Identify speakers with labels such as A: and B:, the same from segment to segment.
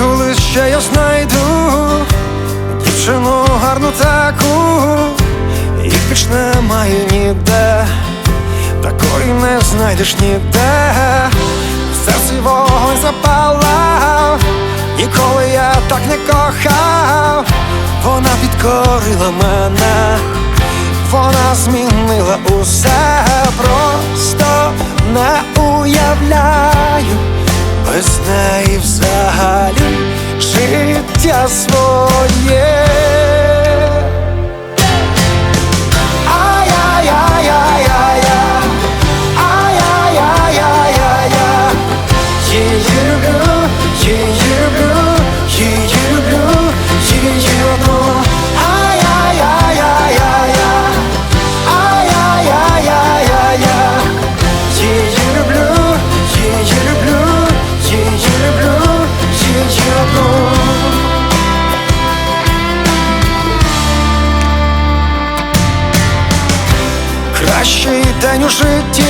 A: коли ще я знайду дівчину гарну таку, їх більш немає ніде, такої не знайдеш ніде, в серці вогонь запалав, ніколи я так не кохав, вона підкорила мене, вона змінила усе, просто не уявляю без неї взагалі життя своє. Кращий день у житті,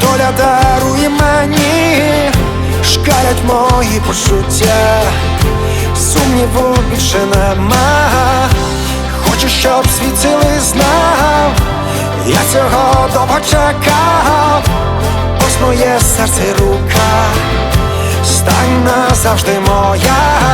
A: доля дарує мені, шкалять мої почуття, сумніву більше нема. Хочу, щоб світ цілий знав, я цього довго чекав, ось моє серце рука, стань назавжди моя.